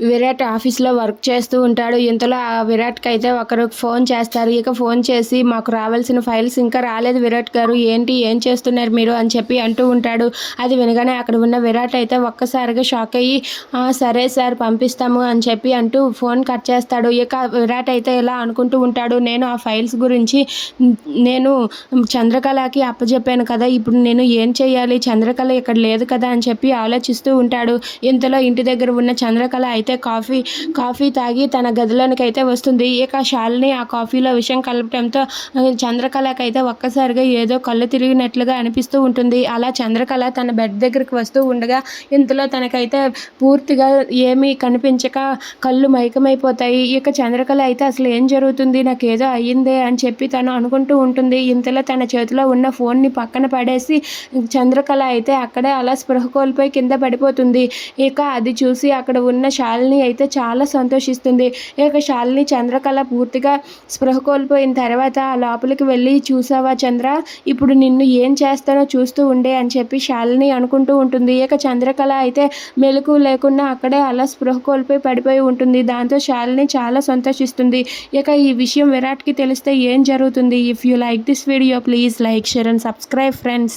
విరాట్ ఆఫీస్లో వర్క్ చేస్తూ ఉంటాడు. ఇంతలో ఆ విరాట్కి అయితే ఒకరు ఫోన్ చేస్తారు. ఇక ఫోన్ చేసి మాకు రావాల్సిన ఫైల్స్ ఇంకా రాలేదు విరాట్ గారు. ఏంటి? ఏం చేస్తున్నారు మీరు? అని చెప్పి అంటూ ఉంటాడు. అది వినగానే అక్కడ ఉన్న విరాట్ అయితే ఒక్కసారిగా షాక్ అయ్యి సరే సార్ పంపిస్తాము అని చెప్పి అంటూ ఫోన్ కట్ చేస్తాడు. ఇక విరాట్ అయితే ఇలా అనుకుంటూ ఉంటాడు. నేను ఆ ఫైల్స్ గురించి నేను చంద్రకళకి అప్పచెప్పాను కదా. ఇప్పుడు నేను ఏం చేయాలి? చంద్రకళ ఇక్కడ లేదు కదా అని చెప్పి ఆలోచిస్తూ ఉంటాడు. ఇంతలో ఇంటి దగ్గర ఉన్న చంద్రకళ అయితే కాఫీ కాఫీ తాగి తన గదిలోనికి అయితే వస్తుంది. ఇక శాలిని ఆ కాఫీలో విషయం కలపడంతో చంద్రకళకైతే చంద్రకళకి అయితే ఒక్కసారిగా ఏదో కళ్ళు తిరిగినట్లుగా అనిపిస్తూ ఉంటుంది. అలా చంద్రకళ తన బెడ్ దగ్గరికి వస్తూ ఉండగా ఇంతలో తనకైతే పూర్తిగా ఏమీ కనిపించక కళ్ళు మైకమైపోతాయి. ఇక చంద్రకళ అయితే అసలు ఏం జరుగుతుంది? నాకు ఏదో అయ్యిందే అని చెప్పి తను అనుకుంటూ ఉంటుంది. ఇంతలో తన చేతిలో ఉన్న ఫోన్ని పక్కన పడేసి చంద్రకళ అయితే అక్కడే అలా స్పృహ కోల్పోయి కింద పడిపోతుంది. ఇక అది చూసి అక్కడ ఉన్న శాలిని అయితే చాలా సంతోషిస్తుంది. ఈ యొక్క శాలిని చంద్రకళ పూర్తిగా స్పృహ కోల్పోయిన తర్వాత ఆ లోపలికి వెళ్ళి చూసావా చంద్ర ఇప్పుడు నిన్ను ఏం చేస్తానో చూస్తూ ఉండే అని చెప్పి శాలిని అనుకుంటూ ఉంటుంది. ఇక చంద్రకళ అయితే మెలకు లేకుండా అక్కడే అలా స్పృహ కోల్పోయి పడిపోయి ఉంటుంది. దాంతో శాలిని చాలా సంతోషిస్తుంది. ఇక ఈ విషయం విరాట్కి తెలిస్తే ఏం జరుగుతుంది? If you like this video please like share and subscribe friends